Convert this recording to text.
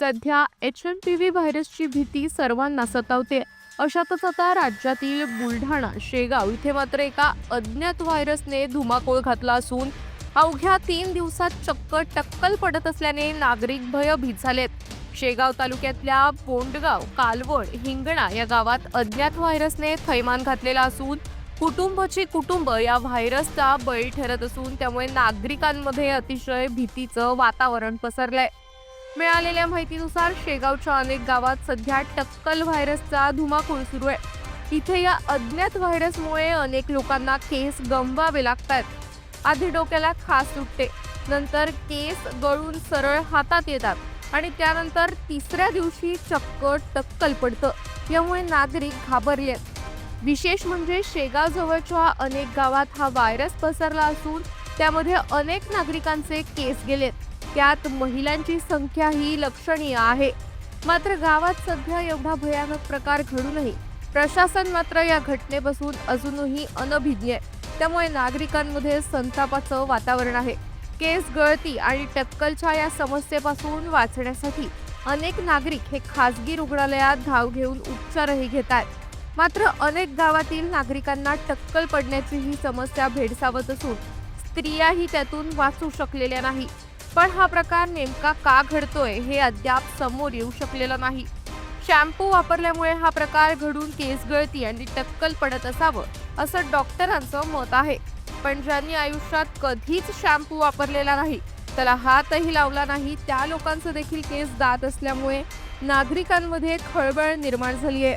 सध्या H M P V व्हायरसची भीती सर्वांना सतावते. अशातच आता राज्यातील बुलढाणा शेगाव इथे मात्र एका अज्ञात व्हायरसने धुमाकूळ घातला असून अवघ्या तीन दिवसात चक्क टक्कल पडत असल्याने नागरिक भयभीत झालेत शेगाव तालुक्यातल्या बोंडगाव कालवड हिंगणा या गावात अज्ञात व्हायरसने थैमान घातलेला असून कुटुंबची कुटुंब या व्हायरसचा बळी ठरत असून त्यामुळे नागरिकांमध्ये अतिशय भीतीचं वातावरण पसरलंय. मिळालेल्या माहितीनुसार शेगावच्या अनेक गावात सध्या टक्कल व्हायरसचा धुमाकूळ सुरू आहे. इथे या अज्ञात व्हायरसमुळे अनेक लोकांना केस गमवावे लागतात. आधी डोक्याला खास सुटते. नंतर केस गळून सरळ हातात येतात आणि त्यानंतर तिसऱ्या दिवशी चक्क टक्कल पडतं. यामुळे नागरिक घाबरले विशेष म्हणजे शेगाव जवळच्या अनेक गावात हा व्हायरस पसरला असून त्यामध्ये अनेक नागरिकांचे केस गेलेत. त्यात महिलांची संख्या ही लक्षणीय आहे. मात्र गावात सध्या एवढा भयानक प्रकार घडूनही प्रशासन मात्र या घटनेपासून अजूनही अनभिज्ञ आहे. त्यामुळे नागरिकांमध्ये संतापाचं वातावरण आहे. केस गळती आणि टक्कलच्या या समस्येपासून वाचण्यासाठी अनेक नागरिक हे खासगी रुग्णालयात धाव घेऊन उपचारही घेत आहेत मात्र अनेक गावातील नागरिकांना टक्कल पडण्याची ही समस्या भेडसावत असून स्त्रियाही त्यातून वाचू शकलेल्या नाही. पण हा प्रकार नेमका का घडतोय हे अद्याप समोर येऊ शकलेलं नाही. शॅम्पू वापरल्यामुळे हा प्रकार घडून केस गळती आणि टक्कल पडत असावं असं डॉक्टरांचं मत आहे. पण ज्यांनी आयुष्यात कधीच शॅम्पू वापरलेला नाही त्याला हातही लावला नाही त्या लोकांचं देखील केस दात असल्यामुळे नागरिकांमध्ये खळबळ निर्माण झाली आहे